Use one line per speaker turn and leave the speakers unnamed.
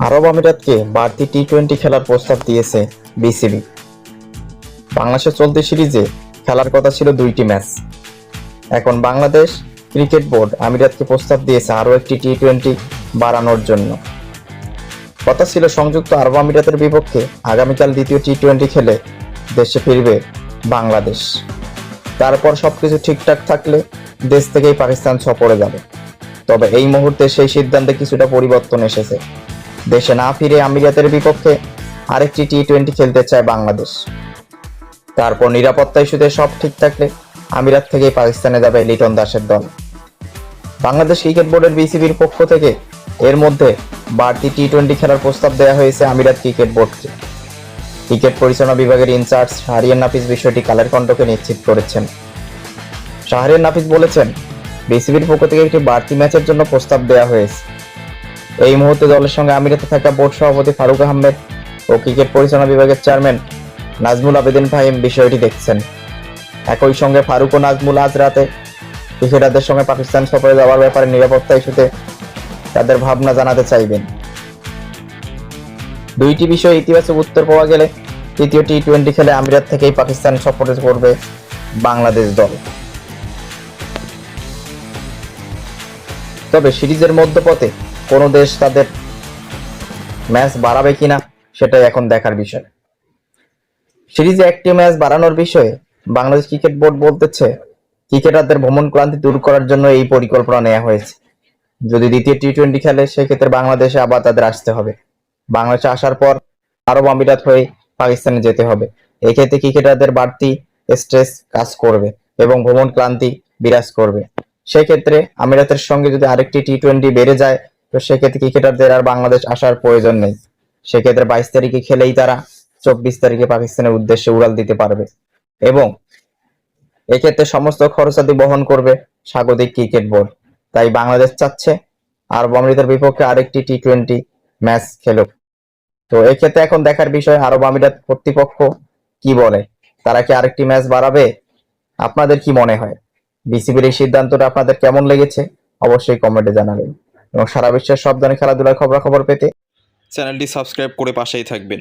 আরব আমিরাতকে বাড়তি T twenty খেলার প্রস্তাব দিয়েছে বিসিবি। বাংলাদেশের চলতি সিরিজে খেলার কথা ছিল দুইটি ম্যাচ। এখন বাংলাদেশ ক্রিকেট বোর্ড আমিরাতকে প্রস্তাব দিয়েছে আরও একটি টি টোয়েন্টি বাড়ানোর জন্য। কথা ছিল সংযুক্ত আরব আমিরাতের বিপক্ষে আগামীকাল দ্বিতীয় টি টোয়েন্টি খেলে দেশে ফিরবে বাংলাদেশ। তারপর সবকিছু ঠিকঠাক থাকলে দেশ থেকেই পাকিস্তান সফরে যাবে। তবে এই মুহূর্তে সেই সিদ্ধান্তে কিছুটা পরিবর্তন এসেছে। দেশে না ফিরে আমিরাতের বিপক্ষে আরেকটি টি টোয়েন্টি খেলতে চায় বাংলাদেশ। তারপর নিরাপত্তা ইস্যুতে সব ঠিক থাকলে আমিরাত থেকেই পাকিস্তানে যাবে লিটন দাসের দল। বাংলাদেশ ক্রিকেট বোর্ডের বিসিবির পক্ষ থেকে এর মধ্যে বাড়তি টি টোয়েন্টি খেলার প্রস্তাব দেওয়া হয়েছে আমিরাত ক্রিকেট বোর্ডকে। ক্রিকেট পরিচালনা বিভাগের ইনচার্জ শাহরিয়ার নাফিস বিষয়টি কালের কণ্ঠকে নিশ্চিত করেছেন। শাহরিয়ান নাফিস বলেছেন, বিসিবির পক্ষ থেকে একটি বাড়তি ম্যাচের জন্য প্রস্তাব দেওয়া হয়েছে। এই মুহূর্তে দলের সঙ্গে আমিরাতে থাকা বোর্ড সভাপতি ফারুক আহমেদ ও ক্রিকেট পরিচালনা বিভাগের চেয়ারম্যান নাজমুল আবেদিন ফাহিম বিষয়টি দেখছেন। একই সঙ্গে ফারুক ও নাজমুল আজ রাতে ক্রিকেটারদের সঙ্গে পাকিস্তান সফরে যাওয়ার ব্যাপারে নিরাপত্তা ইস্যুতে তাদের ভাবনা জানাতে চাইবেন। দুইটি বিষয়ে ইতিবাচক উত্তর পাওয়া গেলে তৃতীয় টি টোয়েন্টি খেলে আমিরাত থেকেই পাকিস্তান সফরে করবে বাংলাদেশ দল। তবে সিরিজের মধ্যপথে কোনো দেশ তাদের ম্যাচ বাড়াবে কিনা, সেটাই এখন দেখার বিষয়। সিরিজে একটি ম্যাচ বাড়ানোর বিষয়ে বাংলাদেশ ক্রিকেট বোর্ড বলতেছে, ক্রিকেটারদের ভ্রমণ ক্লান্তি দূর করার জন্য এই পরিকল্পনা নেওয়া হয়েছে। যদি দ্বিতীয় টি টোয়েন্টি খেলে, সেক্ষেত্রে বাংলাদেশে আবার তাদের আসতে হবে। বাংলাদেশে আসার পর আরব আমিরাত হয়ে পাকিস্তানে যেতে হবে। এক্ষেত্রে ক্রিকেটারদের বাড়তি স্ট্রেস কাজ করবে এবং ভ্রমণ ক্লান্তি বিরাজ করবে। সেক্ষেত্রে আমিরাতের সঙ্গে যদি আরেকটি টি টোয়েন্টি বেড়ে যায় তো সেক্ষেত্রে ক্রিকেটারদের আর বাংলাদেশ আসার প্রয়োজন নেই। সেক্ষেত্রে বাইশ তারিখে খেলেই তারা চব্বিশ তারিখে পাকিস্তানের উদ্দেশ্যে উড়াল দিতে পারবে। এবং এক্ষেত্রে সমস্ত খরচাদি বহন করবে স্বাগতিক ক্রিকেট বোর্ড। তাই বাংলাদেশ চাচ্ছে আরব আমিরাতের বিপক্ষে আরেকটি টি টোয়েন্টি ম্যাচ খেলুক। তো এক্ষেত্রে এখন দেখার বিষয়, আরব আমিরাত কর্তৃপক্ষ কি বলে? তারা কি আরেকটি ম্যাচ বাড়াবে? আপনাদের কি মনে হয়? বিসিবির এই সিদ্ধান্তটা আপনাদের কেমন লেগেছে? অবশ্যই কমেন্টে জানাবেন। এবং সারা বিশ্বের সব ধরনের খেলাধুলার খবরাখবর পেতে
চ্যানেলটি সাবস্ক্রাইব করে পাশেই থাকবেন।